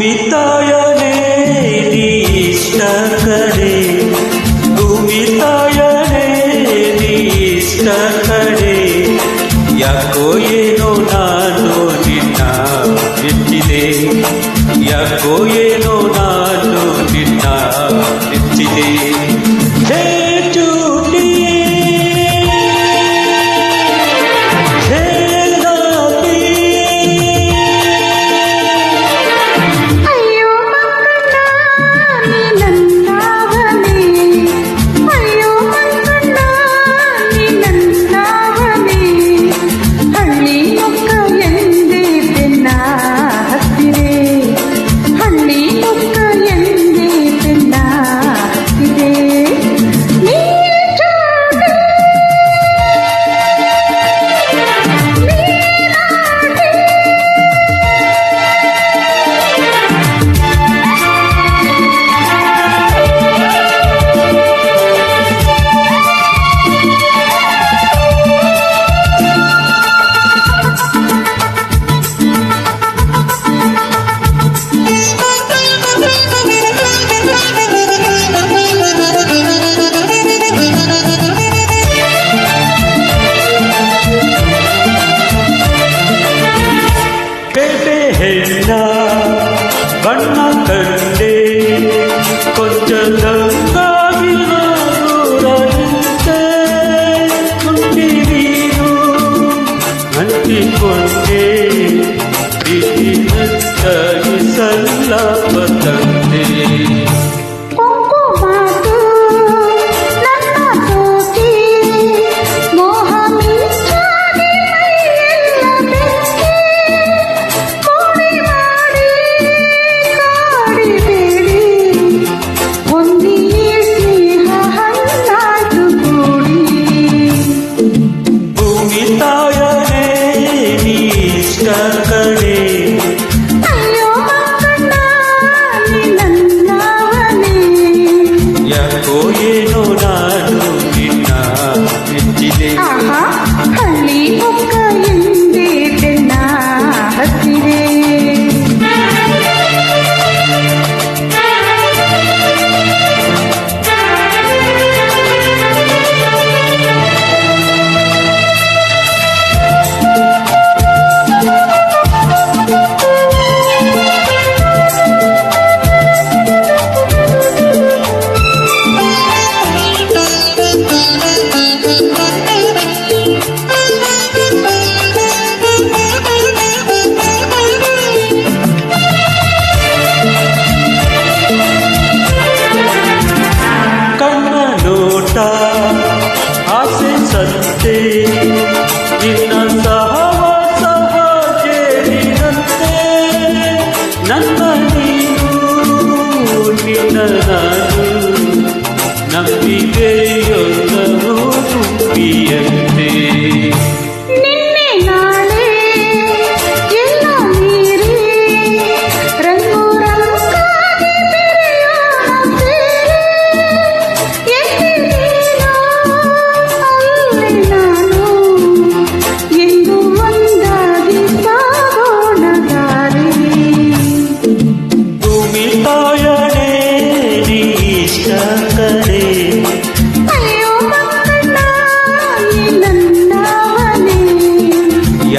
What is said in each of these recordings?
তুমি তায়া ಬೆನ್ನ ಬಣ್ಣ ಕಂಡೆ ಕೊಂಚದ ಅಂಟಿಕೊಂಡೆ ಪ್ರೀತಿ ಸಲ್ಲ ಪತಂದೆ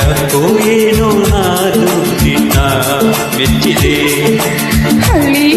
ತಪ್ಪೋಯೇನೋ ನಾನು ನಿನ್ನ ಮೆಚ್ಚಿದೆ ಅಲ್ಲಿ